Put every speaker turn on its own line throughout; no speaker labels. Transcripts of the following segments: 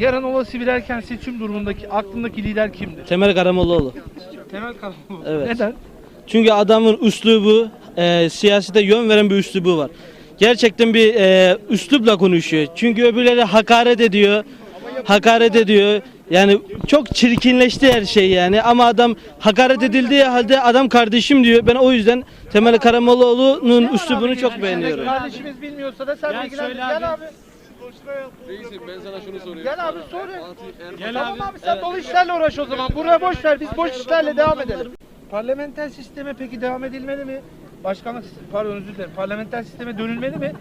Yarın olası bir erken seçim durumundaki aklındaki lider kimdir?
Temel Karamollaoğlu.
Temel Karamoğlu.
Evet.
Neden?
Çünkü adamın üslubu, e, siyasete yön veren bir üslubu var. Gerçekten bir e, üslupla konuşuyor. Çünkü öbürleri hakaret ediyor. Hakaret ediyor. Yani çok çirkinleşti her şey yani. Ama adam hakaret edildiği halde adam kardeşim diyor. Ben o yüzden Temel Karamollaoğlu'nun üslubunu çok beğeniyorum.
Kardeşimiz bilmiyorsa da sen bilgilendir. Gel
abi.
Abi.
Reisim ben sana şunu soruyorum.
Gel abi sor.
Gel
Tamam abi sen dolu işlerle uğraş o zaman. Buraya boş ver. Biz boş işlerle devam edelim. Parlamenter sisteme peki devam edilmeli mi? Başkanlık pardon özür dilerim. Parlamenter sisteme dönülmeli mi?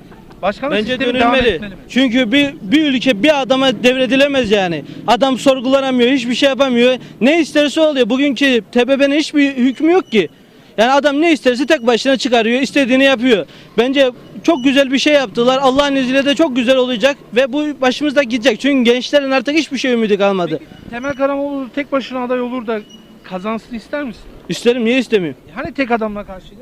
Başkanlık
Bence
sistemi devam
dönülmeli.
etmeli mi?
Çünkü bir, bir ülke bir adama devredilemez yani. Adam sorgulanamıyor, hiçbir şey yapamıyor. Ne isterse oluyor. Bugünkü TBB'nin hiçbir hükmü yok ki. Yani adam ne isterse tek başına çıkarıyor, istediğini yapıyor. Bence çok güzel bir şey yaptılar. Allah'ın izniyle de çok güzel olacak ve bu başımızda gidecek. Çünkü gençlerin artık hiçbir şey ümidi kalmadı.
Temel Karamoğlu tek başına aday olur da kazansın ister misin?
İsterim, niye istemiyorum?
Hani tek adamla karşıydı?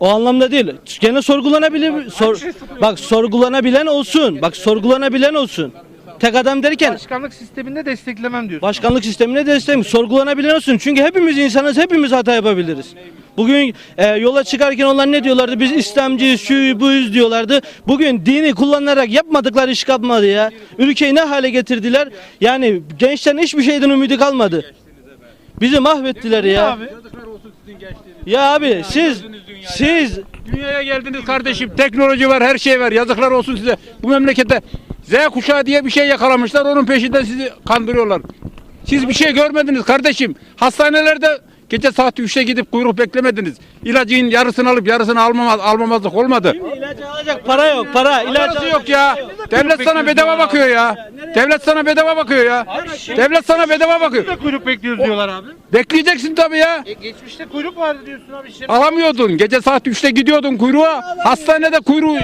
O anlamda değil. Gene sorgulanabilir. Sor, bak sorgulanabilen olsun. Bak sorgulanabilen olsun. Tek adam derken
Başkanlık sisteminde desteklemem diyorsun.
Başkanlık sistemine destek sorgulanabilen olsun. Çünkü hepimiz insanız, hepimiz hata yapabiliriz. Bugün e, yola çıkarken onlar ne diyorlardı? Biz İslamcıyız, şu buyuz diyorlardı. Bugün dini kullanarak yapmadıkları iş kalmadı ya. Ülkeyi ne hale getirdiler? Yani gençlerin hiçbir şeyden ümidi kalmadı. Bizi mahvettiler ya.
Abi.
Ya abi siz siz
Dünyaya geldiniz kardeşim. Teknoloji var, her şey var. Yazıklar olsun size. Bu memlekette Z kuşağı diye bir şey yakalamışlar. Onun peşinden sizi kandırıyorlar. Siz bir şey görmediniz kardeşim. Hastanelerde gece saat 3'te gidip kuyruk beklemediniz. İlacın yarısını alıp yarısını almamaz, almamazlık olmadı.
ilacı alacak para yok, para.
Parası yok ya. Devlet sana bedava bakıyor ya. Devlet sana bedava bakıyor ya. Devlet sana bedava bakıyor.
De kuyruk bekliyoruz diyorlar abi.
Bekleyeceksin tabii ya.
E, geçmişte kuyruk vardı diyorsun abi. Şimdi
Alamıyordun. Gece saat 3'te gidiyordun kuyruğa. Hastanede kuyruğu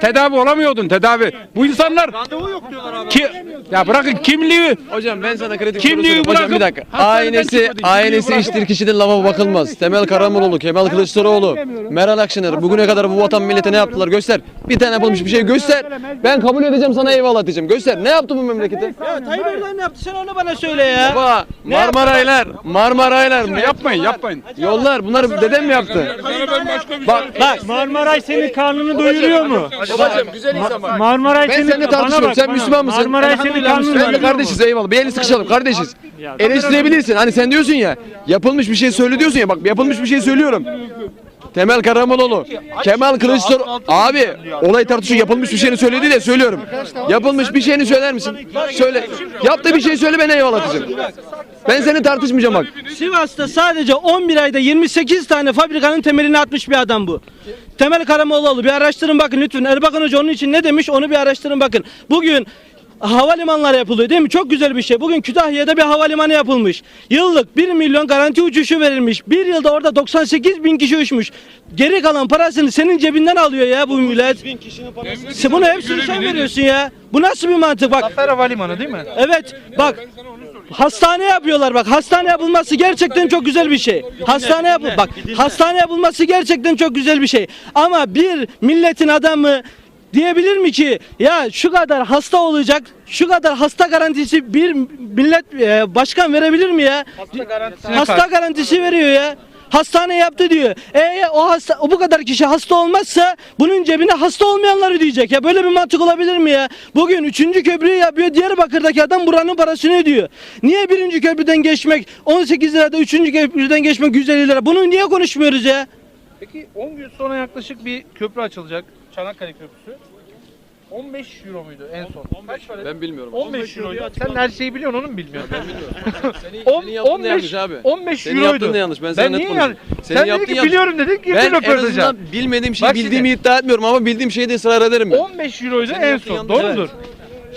tedavi olamıyordun tedavi. Bu insanlar
randevu yok diyorlar abi.
ki ya bırakın kimliği
Hocam ben sana kredi
Kimliği
soruyorum. Hocam
bırakıp
bir dakika.
hastaneden
Ailesi,
çıkmadı, kimliği
ailesi
bırakıp-
iştir kişiden lava bakılmaz. Temel Karamoğlu, Kemal Kılıçdaroğlu, Meral Akşener bugüne kadar bu vatan millete ne yaptılar göster. Bir tane yapılmış bir şey göster. Ben kabul edeceğim sana eyvallah diyeceğim. Göster. Ne yaptı bu memlekete?
Ya Tayyip Erdoğan ne yaptı? Sen onu bana söyle ya.
Baba Marmaraylar, Marmaraylar,
yapmayın yapmayın.
yollar bunlar dedem mi yaptı?
Bak
Bak
Marmaray senin karnını doyuruyor mu?
Babacım güzel insan bak.
Marmaray
Ben
senin
seninle tartışıyorum.
bak,
Sen
bana.
Müslüman mısın?
Marmaray senin doyuruyor mu?
kardeşiz eyvallah. Bir elini sıkışalım kardeşiz. Eleştirebilirsin. Hani sen diyorsun ya yapılmış bir şey söyle diyorsun ya bak yapılmış bir şey söylüyorum. Temel Karamoğlu, Kemal Kılıçdaroğlu. Abi olay tartışıyor yapılmış bir şeyini söyledi de söylüyorum. Yapılmış bir şeyini söyler misin? Söyle. Yaptığı bir şey söyle ben eyvallah diyeceğim. Ben seni tartışmayacağım bak.
Sivas'ta sadece 11 ayda 28 tane fabrikanın temelini atmış bir adam bu. Temel Karamoğluoğlu bir araştırın bakın lütfen. Erbakan Hoca onun için ne demiş onu bir araştırın bakın. Bugün havalimanları yapılıyor değil mi? Çok güzel bir şey. Bugün Kütahya'da bir havalimanı yapılmış. Yıllık 1 milyon garanti uçuşu verilmiş. Bir yılda orada 98 bin kişi uçmuş. Geri kalan parasını senin cebinden alıyor ya bu millet. Sen bunu hepsini sen veriyorsun ya. Bu nasıl bir mantık bak.
Zafer Havalimanı değil mi?
Evet bak hastane yapıyorlar bak hastane yapılması gerçekten çok güzel bir şey. Hastane yapıl bak hastane yapılması gerçekten çok güzel bir şey. Ama bir milletin adamı diyebilir mi ki ya şu kadar hasta olacak şu kadar hasta garantisi bir millet e, başkan verebilir mi ya?
Hasta garantisine
Hasta garantisi veriyor ya. Hastane yaptı diyor. E o hasta o bu kadar kişi hasta olmazsa bunun cebine hasta olmayanları diyecek. Ya böyle bir mantık olabilir mi ya? Bugün üçüncü köprüyü yapıyor. Diyarbakır'daki adam buranın parasını ödüyor. Niye birinci köprüden geçmek 18 lirada üçüncü köprüden geçmek 150 lira? Bunu niye konuşmuyoruz ya?
Peki 10 gün sonra yaklaşık bir köprü açılacak. Çanakkale Köprüsü. 15 euro muydu en son? Kaç para?
Ben bilmiyorum.
15 euro. Sen her şeyi biliyorsun onu mu bilmiyorsun?
Ben bilmiyorum. Senin,
On-
senin yaptığın da
15
yanlış abi.
15
Senin
euroydu.
yaptığın da yanlış. Ben sana net
niye yani-
Senin
Sen
yaptığın
dedin ki
yanlış.
biliyorum dedin girdin
Ben en azından bilmediğim şeyi
Bak şimdi.
bildiğimi iddia etmiyorum ama bildiğim şeyi de ısrar ederim ben.
15 euroydu
Senin
en son.
yanlış.
Doğru mudur?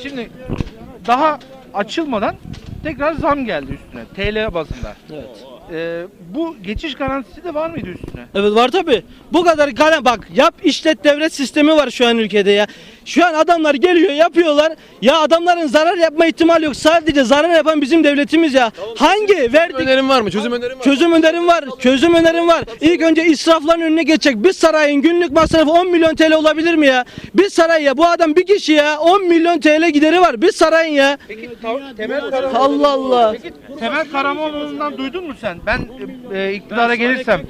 Şimdi daha açılmadan tekrar zam geldi üstüne. TL bazında.
Evet.
Ee, bu geçiş garantisi de var mıydı üstüne?
Evet var tabi. Bu kadar bak yap işlet devlet sistemi var şu an ülkede ya. Şu an adamlar geliyor yapıyorlar. Ya adamların zarar yapma ihtimali yok. Sadece zarar yapan bizim devletimiz ya. Hangi verdik?
Önerin var mı? Çözüm önerin var mı?
Çözüm önerim var. Çözüm önerim var. İlk önce israfların önüne geçecek. Bir sarayın günlük masrafı 10 milyon TL olabilir mi ya? Bir saray ya bu adam bir kişi ya 10 milyon TL gideri var. Bir sarayın ya.
Peki ta- Temel Karamoğlu
Allah Allah.
Peki Temel Karamoğlu'ndan duydun mu sen? Ben e, iktidara gelirsem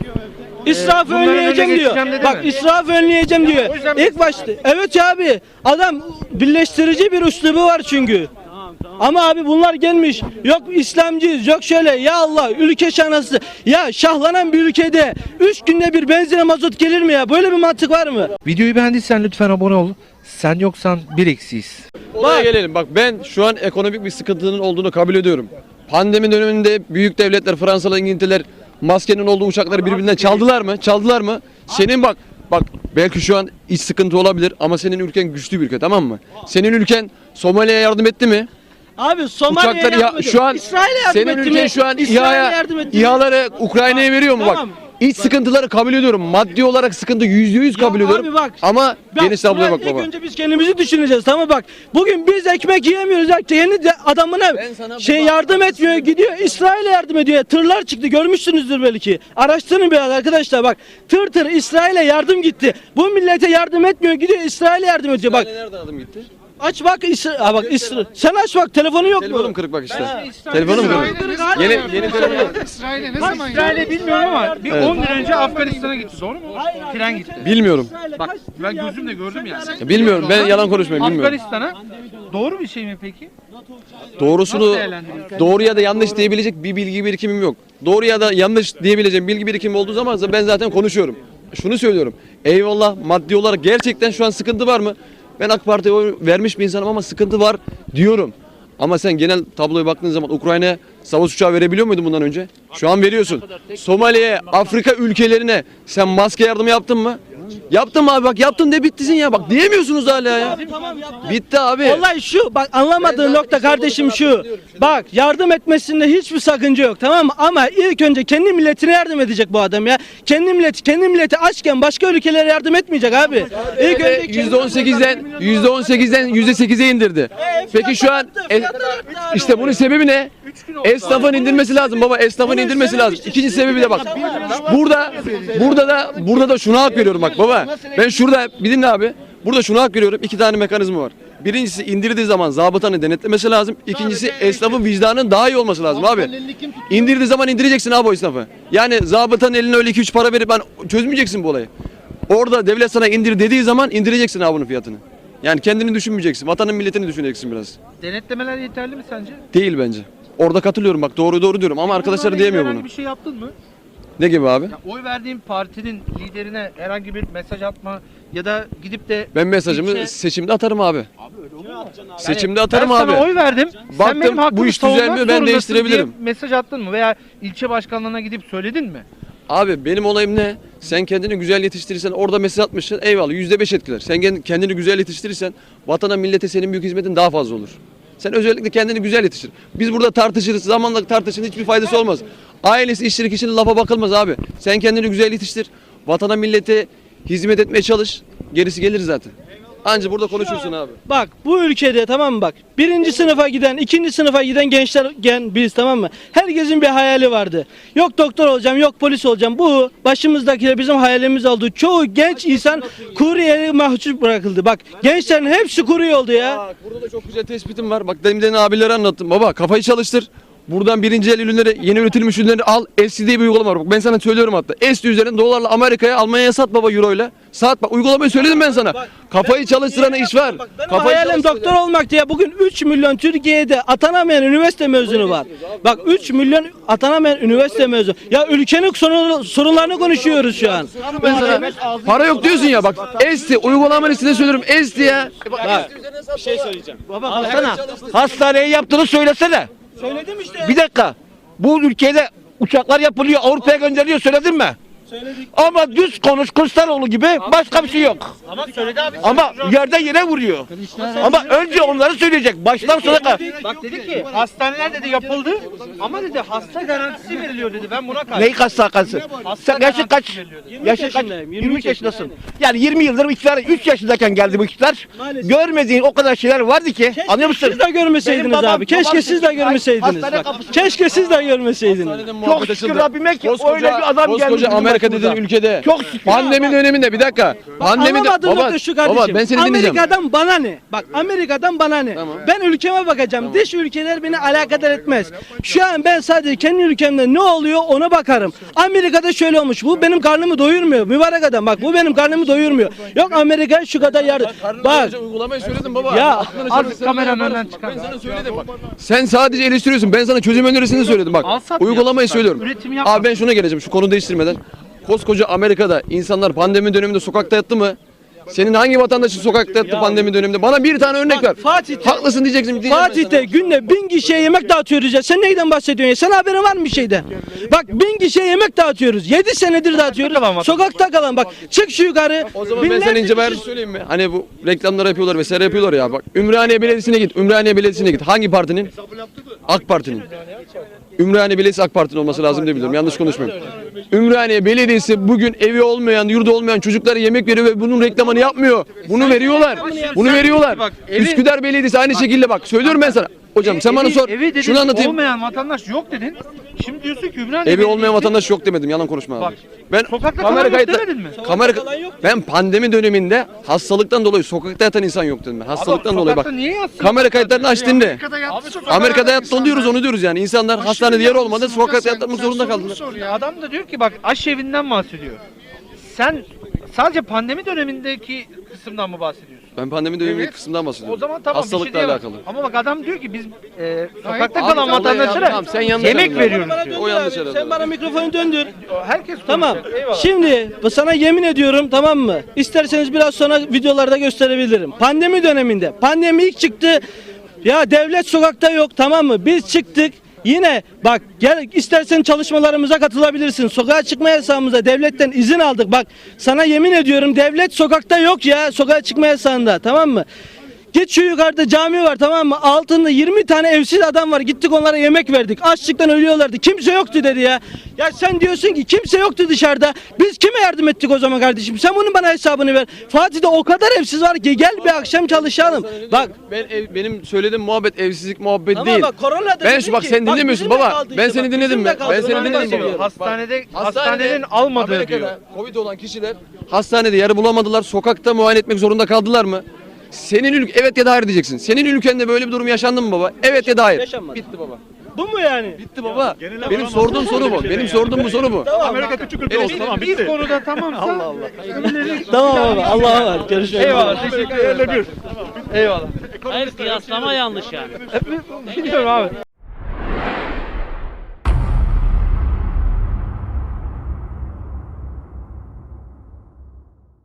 İsrafı
bunların
önleyeceğim
önüne
diyor.
geçeceğim dedi
Bak
mi?
israfı önleyeceğim diyor.
O yüzden
İlk başta. Evet abi. Adam birleştirici bir üslubu var çünkü. Ama abi bunlar gelmiş. Yok İslamcıyız, yok şöyle. Ya Allah ülke şanası. Ya şahlanan bir ülkede 3 günde bir benzine mazot gelir mi ya? Böyle bir mantık var mı?
Videoyu beğendiysen lütfen abone ol. Sen yoksan bir eksiyiz.
Olaya gelelim. Bak ben şu an ekonomik bir sıkıntının olduğunu kabul ediyorum. Pandemi döneminde büyük devletler Fransalı, İngiltereler maskenin olduğu uçakları birbirinden çaldılar mı? Çaldılar mı? Senin bak bak belki şu an iç sıkıntı olabilir ama senin ülken güçlü bir ülke tamam mı? Senin ülken Somali'ye yardım etti mi?
Abi Somali'ye
Uçakları
yardım
ya,
ediyor.
şu an
İsrail'e yardım
senin
etti
ülken
mi?
şu an
İsrail'e
İHA'ya
yardım etti mi?
İHA'ları Ukrayna'ya veriyor mu
Tamam.
bak? İç sıkıntıları kabul ediyorum. Maddi olarak sıkıntı yüzde yüz kabul
Ya
ediyorum.
abi bak,
ama
Bak,
geniş tabloya bak baba.
önce biz kendimizi düşüneceğiz tamam bak. Bugün biz ekmek yiyemiyoruz. Ya. Yeni de adamına
Ben sana
şey yardım etmiyor gidiyor. İsrail'e yardım ediyor. Tırlar çıktı görmüşsünüzdür belki. Araştırın biraz arkadaşlar bak. Tır tır İsrail'e yardım gitti. Bu millete yardım etmiyor gidiyor İsrail'e yardım ediyor. Bak
nereden adım gitti?
Aç bak İsra ha bak İsra Sen aç bak telefonu yok
Telefonum
mu?
kırık bak işte. Telefonum kırık. Yeni yeni telefon.
İsrail'e ne zaman İsrail'e bilmiyorum ama bir 10 gün önce Afganistan'a gitti doğru mu? Tren gitti.
Bilmiyorum.
Bak
Ben gözümle gördüm yani.
Ya Bilmiyorum. Ben yalan konuşmuyorum. Bilmiyorum.
Afganistan'a doğru bir şey mi peki?
Doğrusunu
değerlendiriyorsun?
doğru ya da yanlış diyebilecek bir bilgi birikimim yok. Doğru ya da yanlış diyebileceğim bilgi birikimim olduğu zaman ben zaten konuşuyorum. Şunu söylüyorum. Eyvallah maddi olarak gerçekten şu an sıkıntı var mı? Ben AK Parti'ye oy vermiş bir insanım ama sıkıntı var diyorum. Ama sen genel tabloya baktığın zaman Ukrayna'ya savaş uçağı verebiliyor muydun bundan önce? Şu an veriyorsun. Somali'ye, Afrika ülkelerine sen maske yardımı yaptın mı? Yaptın mı abi bak yaptın de bittisin ya bak diyemiyorsunuz hala ya.
tamam yaptım.
Bitti abi.
Olay şu bak anlamadığın nokta kardeşim şu. Bak yardım etmesinde hiçbir sakınca yok tamam mı? Ama ilk önce kendi milletine yardım edecek bu adam ya. Kendi milleti kendi milleti açken başka ülkelere yardım etmeyecek abi. İlk önce kendi-
%18'den %18'den %8'e indirdi. Peki şu an e, işte bunun sebebi ne? Esnafın indirmesi lazım baba. Esnafın indirmesi lazım. İkinci sebebi de bak. Burada burada da burada da şuna hak veriyorum bak baba. Ben şurada bir dinle abi. Burada şuna hak veriyorum. İki tane mekanizma var. Birincisi indirdiği zaman zabıtanın denetlemesi lazım. İkincisi esnafın vicdanının daha iyi olması lazım abi. İndirdiği zaman indireceksin abi o esnafı. Yani zabıtanın eline öyle 2-3 para verip ben çözmeyeceksin bu olayı. Orada devlet sana indir dediği zaman indireceksin abi bunun fiyatını. Yani kendini düşünmeyeceksin. Vatanın milletini düşüneceksin biraz.
Denetlemeler yeterli mi sence?
Değil bence. Orada katılıyorum bak doğru doğru diyorum ama arkadaşlar diyemiyor bunu.
bir şey yaptın mı?
Ne gibi abi?
Ya oy verdiğin partinin liderine herhangi bir mesaj atma ya da gidip de
Ben mesajımı
ilçe-
seçimde atarım abi. Seçimde
Yani
atarım
ben
abi.
sana oy verdim.
Baktım,
sen benim hakkımı
bu iş
savunmak
düzelmiyor, ben
zorundasın
değiştirebilirim.
diye mesaj attın mı veya ilçe başkanlığına gidip söyledin mi?
Abi benim olayım ne? Sen kendini güzel yetiştirirsen orada mesaj atmışsın eyvallah yüzde beş etkiler. Sen kend- kendini güzel yetiştirirsen vatana millete senin büyük hizmetin daha fazla olur. Sen özellikle kendini güzel yetiştir. Biz burada tartışırız zamanla tartışın hiçbir faydası olmaz. Ailesi işleri kişinin lafa bakılmaz abi. Sen kendini güzel yetiştir. Vatana millete hizmet etmeye çalış. Gerisi gelir zaten. Anca burada konuşursun abi.
Bak bu ülkede tamam mı bak birinci sınıfa giden ikinci sınıfa giden gençler gen biz tamam mı? Herkesin bir hayali vardı. Yok doktor olacağım yok polis olacağım. Bu başımızdakiler bizim hayalimiz oldu. Çoğu genç insan kuryeye mahcup bırakıldı. Bak gençlerin hepsi kurye oldu ya.
Bak burada da çok güzel tespitim var. Bak demin de abilere anlattım. Baba kafayı çalıştır. Buradan birinci el ürünleri, yeni üretilmiş ürünleri al. Esti diye bir uygulama var. Bak ben sana söylüyorum hatta. Esti üzerinden dolarla Amerika'ya, Almanya'ya sat baba euroyla. Sat bak uygulamayı söyledim ben sana. Kafayı çalıştıran iş var.
Bak benim
Kafayı
hayalim
çalıştıran-
doktor olmak diye bugün 3 milyon Türkiye'de atanamayan üniversite mezunu var. Bak 3 milyon atanamayan üniversite mezunu. Ya ülkenin sorun- sorunlarını konuşuyoruz şu an.
Ben sana para yok diyorsun ya bak. Esti uygulama listesinde söylüyorum. Esti ya.
Baba baksana.
Hastaneyi yaptığını söylesene.
Söyledim işte.
Bir dakika. Bu ülkede uçaklar yapılıyor, Avrupa'ya gönderiliyor söyledin mi? Ama düz konuş Kılıçdaroğlu gibi başka bir şey yok.
Ama söyledi abi.
Ama yerde yere vuruyor. Ama önce onları söyleyecek. Baştan sona kadar.
Bak dedi ki hastaneler dedi yapıldı ama dedi hasta garantisi veriliyor dedi. Ben buna karşı.
Neyi kaç sakası? Sen yaşın kaç? Yaşın kaç?
yaşındayım, 23
23 yaşındasın. Yani 20 yıldır bu iktidar 3 yaşındayken geldi bu iktidar. Görmediğin o kadar şeyler vardı ki. Anlıyor musun?
Siz de görmeseydiniz
Benim babam-
abi. Keşke
babam
siz de görmeseydiniz.
hastane
Bak,
kapısında-
keşke siz de görmeseydiniz.
Çok şükür Rabbime ki öyle bir adam
koskoca
bizim
Amerika
başımıza.
dediğin ülkede.
Çok şükür.
Pandemi döneminde bir dakika. Pandemi
Anlamadığın
baba,
şu kardeşim.
baba ben seni dinleyeceğim.
Amerika'dan bana ne? Bak Amerika'dan bana ne?
Tamam.
Ben ülkeme bakacağım. Dış ülkeler beni alakadar etmez. Şu an ben sadece kendi ülkemde ne oluyor ona bakarım. Amerika'da şöyle olmuş. Bu benim karnımı doyurmuyor. Mübarek adam bak bu benim karnımı doyurmuyor. Yok Amerika şu kadar yardım. Bak
uygulamayı söyledim baba.
Ya,
çalıştırın
kameranın önünden
Ben
çıkar.
sana söyledim bak. Sen sadece eleştiriyorsun. Ben sana çözüm önerisini söyledim bak. Uygulamayı söylüyorum. Abi ben şuna geleceğim şu konu değiştirmeden. Koskoca Amerika'da insanlar pandemi döneminde sokakta yattı mı? Senin hangi vatandaşın sokakta yattı pandemi döneminde? Bana bir tane örnek
Bak,
ver.
Fatih'te-
Haklısın diyeceksin. diyeceğim ben
Fatih'te günde bin kişiye yemek dağıtıyoruz ya. Sen neyden bahsediyorsun ya? Sen haberin var mı bir şeyden? Bak bin kişiye yemek dağıtıyoruz. Yedi senedir dağıtıyoruz.
vatandaş.
Sokakta kalan bak. Çık şu yukarı.
O zaman ben sana ince bir
kişi-
söyleyeyim mi? Hani bu reklamlar yapıyorlar vesaire yapıyorlar ya. Bak Ümraniye Belediyesi'ne git. Ümraniye Belediyesi'ne git. Hangi partinin? AK Parti'nin. Ümraniye Belediyesi AK Parti'nin olması lazım diye biliyorum. Yanlış konuşmayayım. Ümraniye Belediyesi bugün evi olmayan, yurdu olmayan çocuklara yemek veriyor ve bunun reklamını yapmıyor. Bunu veriyorlar. Bunu veriyorlar. Üsküdar Belediyesi aynı şekilde bak. Söylüyorum ben sana. Hocam sen bana sor.
Evi dedin,
Şunu anlatayım.
olmayan vatandaş yok dedin. Şimdi diyorsun ki Ümraniye
Evi olmayan vatandaş yok demedim. Yalan konuşma
Bak,
abi. Ben
sokakta
kamera
yok
kayıtla
demedin mi?
kamera
kalan yok.
ben pandemi döneminde hastalıktan dolayı sokakta yatan insan yok dedim ben. Hastalıktan dolayı bak.
sokakta niye yatsın?
Kamera kayıtlarını aç dinle. Amerika'da yattı onu diyoruz onu diyoruz yani. İnsanlar hastanede yer olmadı sokakta yatmak zorunda kaldılar.
Adam da diyor ki bak aşevinden bahsediyor. Sen sadece pandemi dönemindeki kısımdan mı bahsediyorsun?
Ben pandemi dönemi
Evet.
kısımdan bahsediyorum.
O zaman tamam bir şey
Hastalıkla
diyemem.
alakalı.
Ama bak adam diyor ki biz e, sokakta
Abi,
kalan vatandaşlara
tamam, sen yanlış
yemek
anladın.
veriyoruz
Bana
diyor.
döndür
O yanlış
abi.
herhalde.
Sen bana mikrofonu döndür.
Herkes
Tamam.
Eyvallah.
Şimdi sana yemin ediyorum tamam mı? İsterseniz biraz sonra videolarda gösterebilirim. Pandemi döneminde. Pandemi ilk çıktı. Ya devlet sokakta yok tamam mı? Biz çıktık. Yine bak gel istersen çalışmalarımıza katılabilirsin. Sokağa çıkma yasağımıza devletten izin aldık. Bak sana yemin ediyorum devlet sokakta yok ya sokağa çıkma yasağında tamam mı? Git şu yukarıda cami var tamam mı? Altında 20 tane evsiz adam var. Gittik onlara yemek verdik. Açlıktan ölüyorlardı. Kimse yoktu dedi ya. Ya sen diyorsun ki kimse yoktu dışarıda. Biz kime yardım ettik o zaman kardeşim? Sen bunun bana hesabını ver. Fatih'te o kadar evsiz var ki gel bir akşam çalışalım. Bak
Ben ev- benim söylediğim muhabbet evsizlik muhabbet
Ama
değil.
bak korona da
Ben şu bak
ki,
sen dinlemiyorsun baba.
kaldı
Ben
işte,
seni
bak
dinledim ben. Ben seni dinledim baba.
Hastanede,
Hastanede,
hastanenin almadığı
Amerika'da
diyor.
Covid olan kişiler hastanede yer bulamadılar. Sokakta muayene etmek zorunda kaldılar mı? Senin ülke evet ya da hayır diyeceksin. Senin ülkende böyle bir durum yaşandı mı baba? Evet ya da hayır.
Yaşanmadı.
Bitti baba.
Bu mu yani?
Bitti baba. Benim sorduğum soru bu. Benim sorduğum bu soru bu.
Amerika küçük ülke olsun tamam
Bir
bitti.
konuda tamamsa Allah Allah.
Tamam abi Allah'a var. Görüşmek üzere.
Eyvallah. Teşekkür ederim. Eyvallah.
Hayır kıyaslama yanlış yani.
Biliyorum abi.